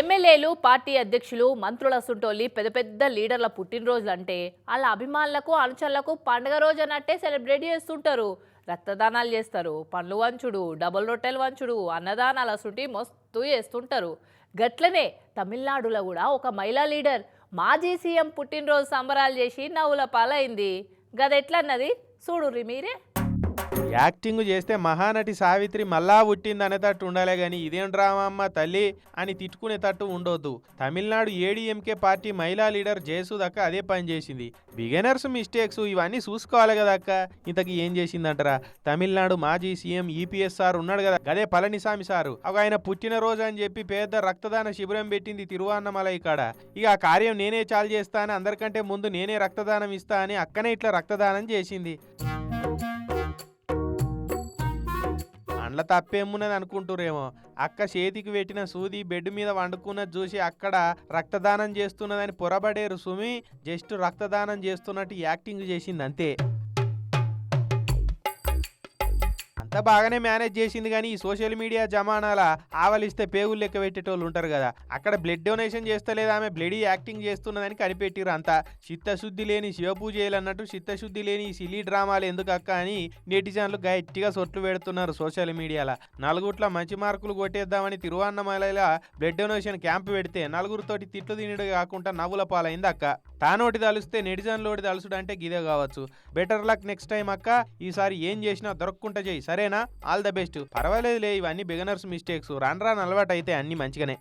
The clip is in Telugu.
ఎమ్మెల్యేలు పార్టీ అధ్యక్షులు మంత్రుల సుంటోలి పెద్ద పెద్ద లీడర్ల పుట్టినరోజులు అంటే వాళ్ళ అభిమానులకు అనుచరులకు పండుగ రోజు అన్నట్టే సెలబ్రేట్ చేస్తుంటారు. రక్తదానాలు చేస్తారు పండ్లు వంచుడు డబుల్ రొట్టెలు వంచుడు అన్నదానాలు అసుంటి మస్తు చేస్తుంటారు. గట్లనే తమిళనాడులో కూడా ఒక మహిళా లీడర్ మాజీ సీఎం పుట్టినరోజు సంబరాలు చేసి నవ్వుల పాలైంది. గదెట్లన్నది? చూడుర్రి మీరే. యాక్టింగ్ చేస్తే మహానటి సావిత్రి మళ్ళా పుట్టింది అనేటట్టు ఉండాలే గాని ఇదేం డ్రామా అమ్మ తల్లి అని తిట్టుకునేటట్టు ఉండొద్దు. తమిళనాడు ఏడీఎంకే పార్టీ మహిళా లీడర్ జయసుదక్క అదే పని చేసింది. బిగినర్స్ మిస్టేక్స్ ఇవన్నీ చూసుకోవాలి కదా అక్క. ఇంతకీ ఏం చేసిందంటారా? తమిళనాడు మాజీ సీఎం ఈపీఎస్ సార్ ఉన్నాడు కదా. గదే పళనిసామి సారు. ఒక ఆయన పుట్టినరోజు అని చెప్పి పెద్ద రక్తదాన శిబిరం పెట్టింది తిరువన్నమలై కాడ. ఇక ఆ కార్యం నేనే చాలు చేస్తా అని అందరికంటే ముందు నేనే రక్తదానం ఇస్తా అని అక్కనే ఇట్లా రక్తదానం చేసింది. అండ్ల తప్పేమున్నది అనుకుంటురేమో. అక్క చేతికి పెట్టిన సూది బెడ్ మీద వండుకున్నది చూసి అక్కడ రక్తదానం చేస్తున్నదని పొరబడేరు సుమి. జస్ట్ రక్తదానం చేస్తున్నట్టు యాక్టింగ్ చేసింది అంతే. అంతా బాగానే మేనేజ్ చేసింది కానీ ఈ సోషల్ మీడియా జమానాల ఆవలిస్తే పేగులు లెక్క పెట్టేటోళ్ళు ఉంటారు కదా. అక్కడ బ్లడ్ డొనేషన్ చేస్తలేదు ఆమె బ్లడీ యాక్టింగ్ చేస్తున్నదని కనిపెట్టిరు అంతా. చిత్తశుద్ధి లేని శివపూజలు అన్నట్టు చిత్తశుద్ధి లేని సిలీ డ్రామాలు ఎందుకు అక్క అని నెటిజన్లు గట్టిగా సొట్లు పెడుతున్నారు సోషల్ మీడియాలో. నలుగుట్ల మంచి మార్కులు కొట్టేద్దామని తిరువన్నమలలో బ్లడ్ డొనేషన్ క్యాంప్ పెడితే నలుగురితోటి తిట్లు తినడు కాకుండా నవ్వుల పాలైంది అక్క. తానోటి తలుస్తే నెటిజన్లోటి తలుసుడు అంటే గిదే కావచ్చు. బెటర్ లక్ నెక్స్ట్ టైం అక్క ఈసారి ఏం చేసినా దొరకకుండా చేయి. సరేనా? All the best. పర్వాలేదులే ఇవన్నీ బిగనర్స్ మిస్టేక్స్. రాను రాను అలవాటు అయితే అన్ని మంచిగానే.